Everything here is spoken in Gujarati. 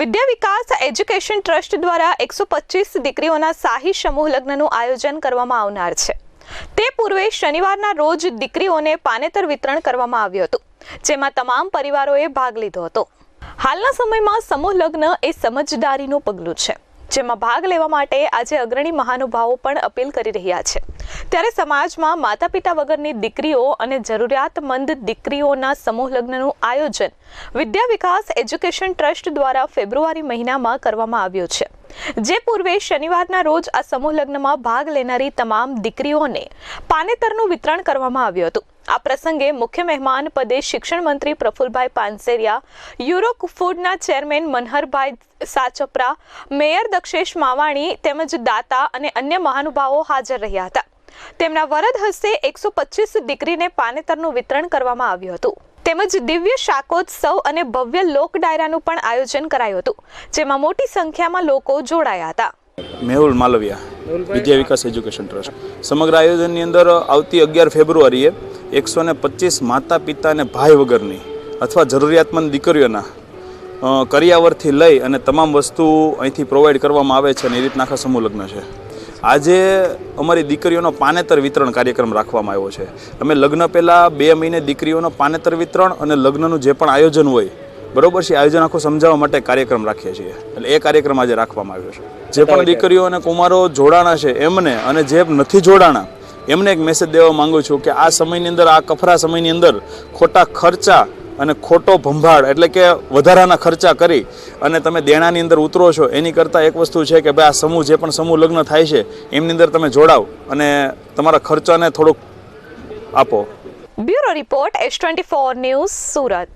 વિદ્યા વિકાસ એજ્યુકેશન ટ્રસ્ટ દ્વારા એકસો પચીસ દીકરીઓના શાહી સમૂહ લગ્નનું આયોજન કરવામાં આવનાર છે. તે પૂર્વે શનિવારના રોજ દીકરીઓને પાનેતર વિતરણ કરવામાં આવ્યું હતું, જેમાં તમામ પરિવારોએ ભાગ લીધો હતો. હાલના સમયમાં સમૂહ લગ્ન એ સમજદારીનું પગલું છે. જેમાં ભાગ લેવા માટે આજે અગ્રણી મહાનુભાવો પણ અપીલ કરી રહ્યા છે. ત્યારે સમાજમાં માતા પિતા વગરની દીકરીઓ અને જરૂરિયાતમંદ દીકરીઓના સમૂહ લગ્નનું આયોજન વિદ્યા વિકાસ એજ્યુકેશન ટ્રસ્ટ દ્વારા ફેબ્રુઆરી મહિનામાં કરવામાં આવ્યું છે. જે પૂર્વે શનિવારના રોજ આ સમૂહ લગ્નમાં ભાગ લેનારી તમામ દીકરીઓને પાનેતરનું વિતરણ કરવામાં આવ્યું હતું. આ પ્રસંગે મુખ્ય મહેમાન પદે શિક્ષણ મંત્રી પ્રફુલભાઈ પાનસેરિયા, યુરોક ફૂડના ચેરમેન મનહરભાઈ સાચપરા, મેયર દક્ષેશ માવાણી તેમજ દાતા અને અન્ય મહાનુભાવો હાજર રહ્યા હતા. તેમના વરદ હસ્તે એકસો દીકરીને પાનેતરનું વિતરણ કરવામાં આવ્યું હતું. તેમજ દિવ્ય શાકોત્સવ અને ભવ્ય લોક ડાયરાનું પણ આયોજન કરાયું હતું, જેમાં મોટી સંખ્યામાં લોકો જોડાયા હતા. Mehul Malviya Vidya Vikas education trust. સમગ્ર આયોજનની અંદર આવતી અગિયાર ફેબ્રુઆરીએ એકસો ને પચીસ માતા પિતા અને ભાઈ વગરની અથવા જરૂરિયાતમંદ દીકરીઓના કરિયાવરથી લઈ અને તમામ વસ્તુ અહીંથી પ્રોવાઈડ કરવામાં આવે છે અને એ રીતના આખા સમૂહ લગ્ન છે. આજે અમારી દીકરીઓનો પાનેતર વિતરણ કાર્યક્રમ રાખવામાં આવ્યો છે. અમે લગ્ન પહેલાં બે મહિને દીકરીઓનો પાનેતર વિતરણ અને લગ્નનું જે પણ આયોજન હોય બરોબર છે આયોજન આખું સમજાવવા માટે કાર્યક્રમ રાખીએ છીએ. એટલે એ કાર્યક્રમ આજે રાખવામાં આવ્યો છે. જે પણ દીકરીઓ અને કુમારો જોડાણા છે એમને અને જે નથી જોડાણા એમને એક મેસેજ દેવા માંગુ છું કે આ સમયની અંદર આ કફરા સમયની અંદર ખોટા ખર્ચા અને ખોટો ભંભાળ એટલે કે વધારાના ખર્ચા કરી અને તમે દેણાની અંદર ઉતરો છો, એની કરતાં એક વસ્તુ છે કે ભાઈ આ સમૂહ જે પણ સમૂહ લગ્ન થાય છે, એમની અંદર તમે જોડાવ અને તમારા ખર્ચાને થોડુંક આપો. Bureau report S twenty four news Surat.